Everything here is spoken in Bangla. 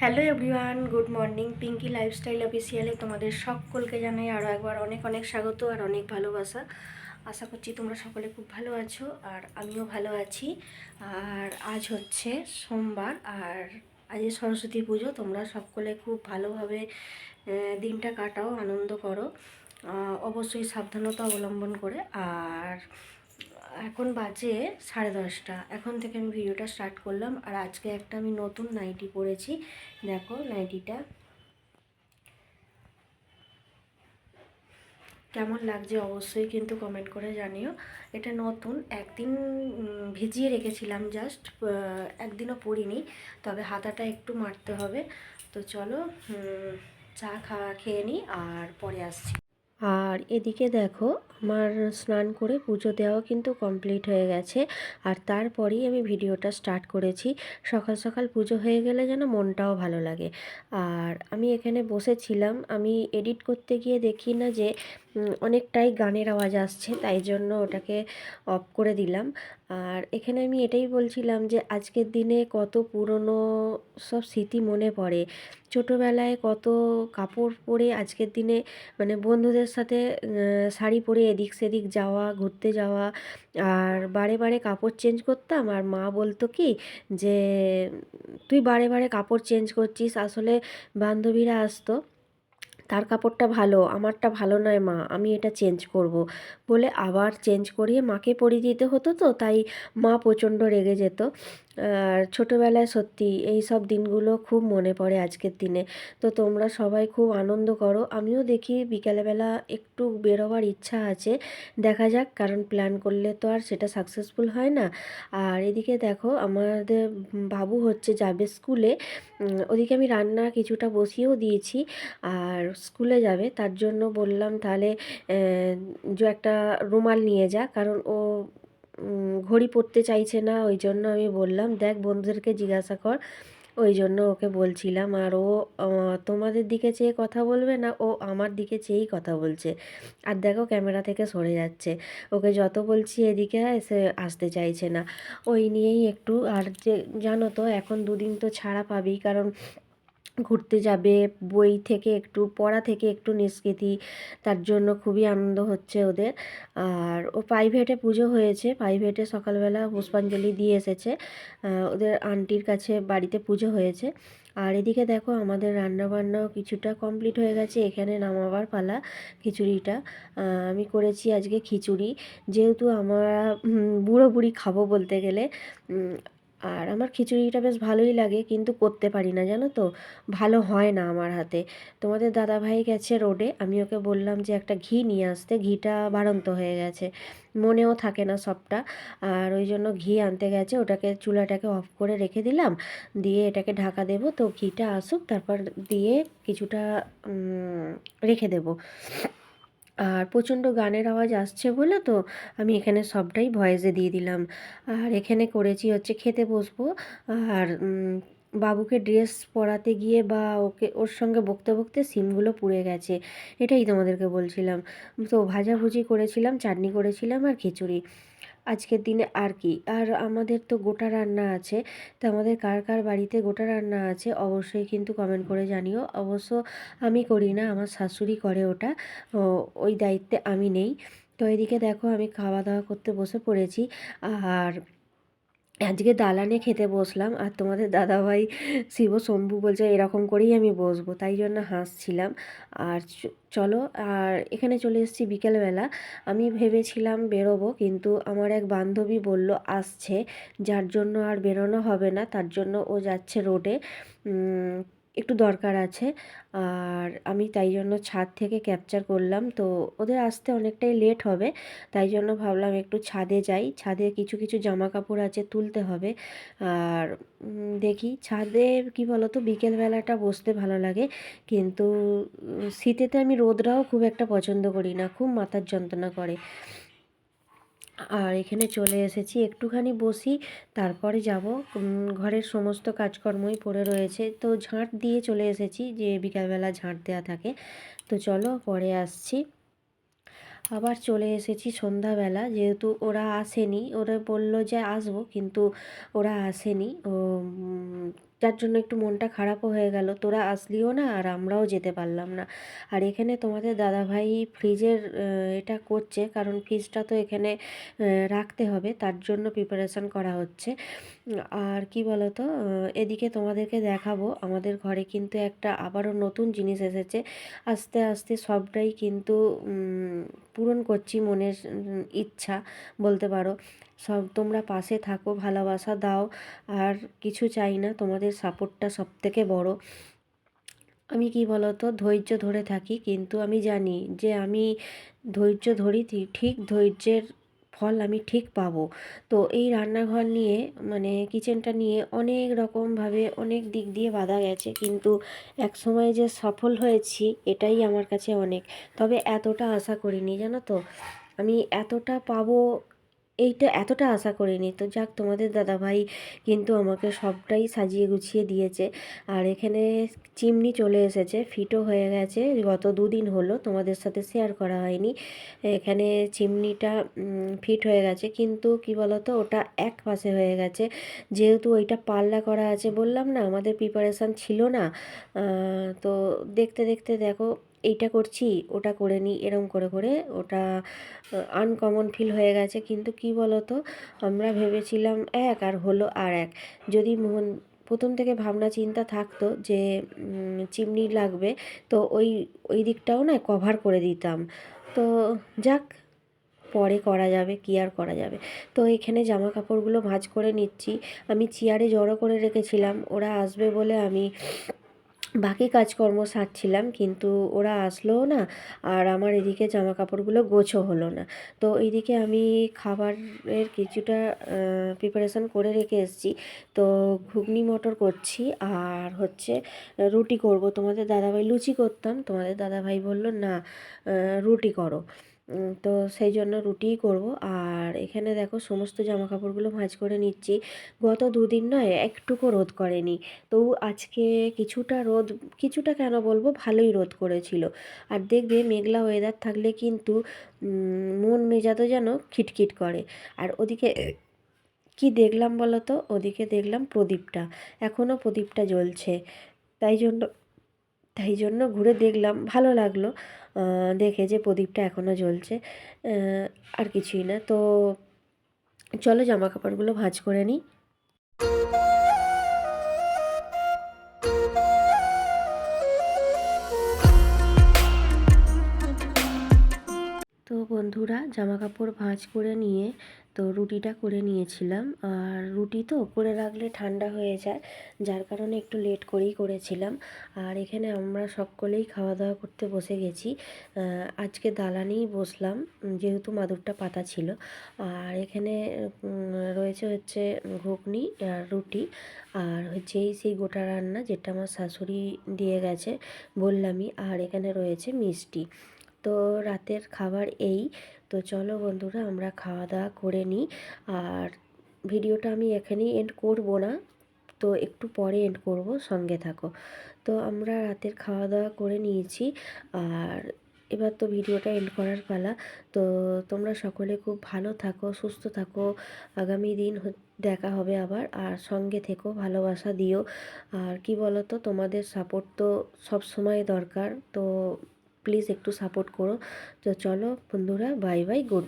Hello everyone, good morning. Pinky lifestyle অফিসিয়ালে তোমাদের সকলকে জানাই আরও একবার অনেক অনেক স্বাগত আর অনেক ভালোবাসা। আশা করছি তোমরা সকলে খুব ভালো আছো আর আমিও ভালো আছি। আর আজ হচ্ছে সোমবার আর আজ সরস্বতী পুজো, তোমরা সকলে খুব ভালোভাবে দিনটা কাটাও, আনন্দ করো। অবশ্যই সাবধানতা অবলম্বন করে। আর এখন বাজে সাড়ে দশটা। এখন থেকে আমি ভিডিওটা স্টার্ট করলাম আর আজকে একটা আমি নতুন নাইটি পরেছি দেখো নাইটিটা কেমন লাগছে অবশ্যই কিন্তু কমেন্ট করে জানিও। এটা নতুন, একদিন ভিজিয়ে রেখেছিলাম জাস্ট একদিনও পরিনি তবে হাতাটা একটু মারতে হবে। তো চলো চা খাওয়া খেয়ে নিই আর পরে আসছি। আর এদিকে দেখো, আমার স্নান করে পুজো দেওয়া কিন্তু কমপ্লিট হয়ে গেছে। আর তারপরেই আমি ভিডিওটা স্টার্ট করেছি। সকাল সকাল পুজো হয়ে গেলে যেন মনটাও ভালো লাগে। আর আমি এখানে বসেছিলাম। আমি এডিট করতে গিয়ে দেখি না যে অনেকটাই গানের আওয়াজ আসছে, তাই জন্য ওটাকে অফ করে দিলাম। আর এখানে আমি এটাই বলছিলাম যে, আজকের দিনে কত পুরনো সব স্মৃতি মনে পড়ে। ছোটোবেলায় কত কাপড় পরে আজকের দিনে মানে বন্ধুদের সাথে শাড়ি পরে এদিক সেদিক যাওয়া, ঘুরতে যাওয়া, আর বারে বারে কাপড় চেঞ্জ করতাম। আর মা বলতো কি যে, তুই বারে বারে কাপড় চেঞ্জ করছিস, আসলে বান্ধবীরা আসতো। তার কাপড়টা ভালো আমারটা ভালো নয় মা আমি এটা চেঞ্জ করব। বলে আবার চেঞ্জ করিয়ে মাকে পরিয়ে দিতে হতো তো, তাই মা প্রচণ্ড রেগে যেত। আর ছোটোবেলায় সত্যি এই সব দিনগুলো খুব মনে পড়ে আজকের দিনে। তো তোমরা সবাই খুব আনন্দ করো। আমিও দেখি বিকালবেলা একটু বেরোবার ইচ্ছা আছে, দেখা যাক, কারণ প্ল্যান করলে তো আর সেটা সাকসেসফুল হয় না। আর এদিকে দেখো, আমাদের বাবু হচ্ছে যাবে স্কুলে। ওদিকে আমি রান্না কিছুটা বসিয়েও দিয়েছি। আর স্কুলে যাবে, তার জন্য বললাম তাহলে যে একটা রুমাল নিয়ে যা, কারণ ও ঘড়ি পরতে চাইছে না, ওই জন্য আমি বললাম, দেখ, বন্ধুদেরকে জিজ্ঞাসা কর। ওই জন্য ওকে বলছিলাম, আর ও তোমাদের দিকে চেয়ে কথা বলবে না, ও আমার দিকে চেয়েই কথা বলছে? আর দেখো, ক্যামেরা থেকে সরে যাচ্ছে। ওকে যত বলছি এদিকে এসে আসতে চাইছে না। ওই নিয়েই একটু, আর যে, জানো তো, এখন দুদিন তো ছাড়া পাবেই, কারণ ঘুরতে যাবে, বই থেকে একটু, পড়া থেকে একটু নিষ্কৃতি, তার জন্য খুবই আনন্দ হচ্ছে ওদের। আর ও প্রাইভেটে পুজো হয়েছে প্রাইভেটে সকালবেলা পুষ্পাঞ্জলি দিয়ে এসেছে। ওদের আন্টির কাছে বাড়িতে পুজো হয়েছে। আর এদিকে দেখো আমাদের রান্নাবান্নাও কিছুটা কমপ্লিট হয়ে গেছে, এখানে নামাবার পালা খিচুড়িটা। আমি করেছি আজকে খিচুড়ি। যেহেতু আমরা বুড়ো বুড়ি খাব বলতে গেলে আর আমার খিচুড়িটা বেশ ভালোই লাগে, কিন্তু করতে পারি না, জানো তো? ভালো হয় না আমার হাতে। তোমাদের দাদাভাই গেছে রোডে, আমি ওকে বললাম যে একটা ঘি নিয়ে আসতে, ঘিটা বাড়ন্ত হয়ে গেছে। মনেও থাকে না সবটা। আর ওই জন্য ঘি আনতে গেছে, ওটাকে চুলাটাকে অফ করে রেখে দিলাম। দিয়ে এটাকে ঢাকা দেবো, তো ঘিটা আসুক, তারপর দিয়ে কিছুটা রেখে দেবো। আর প্রচণ্ড গানের আওয়াজ আসছে বলে তো আমি এখানে সবটাই ভয়েসে দিয়ে দিলাম। আর এখানে করেছি হচ্ছে খেতে বসবো। আর বাবুকে ড্রেস পরাতে গিয়ে বা ওকে, ওর সঙ্গে বকতে বকতে সিমগুলো পুড়ে গেছে, এটাই তোমাদেরকে বলছিলাম। তো ভাজাভুজি করেছিলাম, চাটনি করেছিলাম আর খিচুড়ি। আজকের দিনে আর কি। আর আমাদের তো গোটা রান্না আছে, তো আমাদের কার কার বাড়িতে গোটা রান্না আছে অবশ্যই কিন্তু কমেন্ট করে জানিও। অবশ্য আমি করি না, আমার শাশুড়ি করে ওটা ওই দায়িত্বে আমি নেই। তো এদিকে দেখো আমি খাওয়া দাওয়া করতে বসে পড়েছি, আর আজকে দালানে খেতে বসলাম আর তোমাদের দাদাভাই শিব শম্ভু বলছে এরকম করেই আমি বসবো, তাই জন্য হাসছিলাম। আর চলো, আর এখানে চলে এসেছি বিকেলবেলা। আমি ভেবেছিলাম বেরোবো কিন্তু আমার এক বান্ধবী বলল, আসছে। যার জন্য আর বেরোনো হবে না, তার জন্য ও যাচ্ছে রোডে। একটু দরকার আছে। আর আমি তাই জন্য ছাদ থেকে ক্যাপচার করলাম। তো ওদের আসতে অনেকটাই লেট হবে। তাই জন্য ভাবলাম একটু ছাদে যাই। ছাদে কিছু কিছু জামা কাপড় আছে তুলতে হবে। আর দেখি ছাদে কি বলো তো বিকেলবেলাটা বসতে ভালো লাগে। কিন্তু শীতেতে আমি রোদরাও খুব একটা পছন্দ করি না। খুব মাথার যন্ত্রণা করে। আর এখানে চলে এসেছি, একটুখানি বসি, তারপরে যাব। ঘরের সমস্ত কাজকর্মই পড়ে রয়েছে। তো ঝাঁট দিয়ে চলে এসেছি যে বিকালবেলা ঝাঁট দেওয়া থাকে। তো চলো পরে আসছি। আবার চলে এসেছি সন্ধ্যাবেলা, যেহেতু ওরা আসেনি, ওরা বলল যে আসব, কিন্তু ওরা আসেনি। ও যার জন্য একটু মনটা খারাপও হয়ে গেল। তোরা আসলিও না আর আমরাও যেতে পারলাম না। আর এখানে তোমাদের দাদাভাই ফ্রিজের এটা করছে কারণ ফ্রিজটা তো এখানে রাখতে হবে তার জন্য প্রিপারেশন করা হচ্ছে। আর কি বলতো এদিকে তোমাদেরকে দেখাবো আমাদের ঘরে কিন্তু একটা আবারও নতুন জিনিস এসেছে। আস্তে আস্তে সবটাই কিন্তু পূরণ করছি মনের ইচ্ছা, বলতে পারো। সব, তোমরা পাশে থাকো, ভালোবাসা দাও, আর কিছু চাই না, তোমাদের সাপোর্টটা সব থেকে বড়ো। আমি কি বলতো, ধৈর্য ধরে থাকি, কিন্তু আমি জানি যে আমি ধৈর্য ধরি, ঠিক ধৈর্যের ফল আমি ঠিক পাবো। তো এই রান্নাঘর নিয়ে মানে কিচেনটা নিয়ে অনেক রকমভাবে অনেক দিক দিয়ে বাধা গেছে। কিন্তু এক সময় যে সফল হয়েছি, এটাই আমার কাছে অনেক। তবে এতটা আশা করিনি, জানো তো? আমি এতটা পাবো এইটা এতটা আশা করিনি। তো যাক, তোমাদের দাদাভাই কিন্তু আমাকে সবটাই সাজিয়ে গুছিয়ে দিয়েছে। আর এখানে চিমনি চলে এসেছে, ফিটও হয়ে গেছে, গত দুদিন হলো তোমাদের সাথে শেয়ার করা হয়নি। এখানে চিমনিটা ফিট হয়ে গেছে, কিন্তু কি বলতো, ওটা এক পাশে হয়ে গেছে। যেহেতু ওইটা পাল্লা করা আছে, বললাম না, আমাদের প্রিপারেশান ছিল না। তো দেখতে দেখতে দেখো এইটা করছি, ওটা করে নিই, এরম করে করে ওটা আনকমন ফিল হয়ে গেছে। কিন্তু কি বলতো, আমরা ভেবেছিলাম এক আর হলো আর এক। যদি মন, প্রথম থেকে ভাবনা চিন্তা থাকতো যে চিমনি লাগবে, তো ওই ওই দিকটাও না কভার করে দিতাম। তো যাক, পরে করা যাবে, কি আর করা যাবে। তো এখানে জামা কাপড়গুলো ভাঁজ করে নিচ্ছি। আমি চেয়ারে জড়ো করে রেখেছিলাম, ওরা আসবে বলে আমি বাকি কাজকর্ম সারছিলাম, কিন্তু ওরা আসলোও না আর আমার এদিকে জামা কাপড়গুলো গোছো হলো না। তো এইদিকে আমি খাবারের কিছুটা প্রিপারেশন করে রেখে এসেছি। তো ঘুগনি মটর করছি আর হচ্ছে রুটি করব। তোমাদের দাদাভাই লুচি করতাম, তোমাদের দাদাভাই বলল, না রুটি করো। তো সেই জন্য রুটিই করব। আর এখানে দেখো সমস্ত জামা কাপড়গুলো ভাঁজ করে নিচ্ছি। গত দুদিন নয়, একটুকু রোদ করেনি। তো আজকে কিছুটা রোদ, কিছুটা কেন বলব, ভালোই রোদ করেছিল। আর দেখবে মেঘলা ওয়েদার থাকলে কিন্তু মন মেজাজও যেন খিটখিট করে। আর ওদিকে কি দেখলাম বলো তো ওদিকে দেখলাম প্রদীপটা। এখনও প্রদীপটা জ্বলছে। তাই জন্য তাই জন্য ঘুরে দেখলাম। ভালো লাগল। দেখে যে প্রদীপটা এখনও জ্বলছে আর কিছুই না। তো চলো জামা কাপড়গুলো ভাজ করে নিই। তো বন্ধুরা জামা কাপড় ভাঁজ করে নিয়ে তো রুটিটা করে নিয়েছিলাম। আর রুটি তো করে রাখলে ঠান্ডা হয়ে যায়, যার কারণে একটু লেট করেই করেছিলাম। আর এখানে আমরা সকলেই খাওয়া দাওয়া করতে বসে গেছি। আজকে দালানেই বসলাম, যেহেতু মাদুরটা পাতা ছিল। আর এখানে রয়েছে হচ্ছে ঘুগনি আর রুটি। আর হচ্ছে এই সেই গোটা রান্না যেটা আমার শাশুড়ি দিয়ে গেছে বললামই, আর এখানে রয়েছে মিষ্টি। তো রাতের খাবার এই। তো চলো বন্ধুরা, আমরা খাওয়া দাওয়া করে নিই। আর ভিডিওটা আমি এখানেই এন্ড করব না, তো একটু পরে এন্ড করব, সঙ্গে থাকো। তো আমরা রাতের খাওয়া দাওয়া করে নিয়েছি। আর এবার তো ভিডিওটা এন্ড করার পালা। তো তোমরা সকলে খুব ভালো থাকো, সুস্থ থাকো। আগামী দিন দেখা হবে আবার। আর সঙ্গে থেকো, ভালোবাসা দিও। আর কি বলো তো তোমাদের সাপোর্ট তো সব সময় দরকার। তো প্লিজ একটু সাপোর্ট করো। তো চলো বন্ধুরা বাই বাই গুড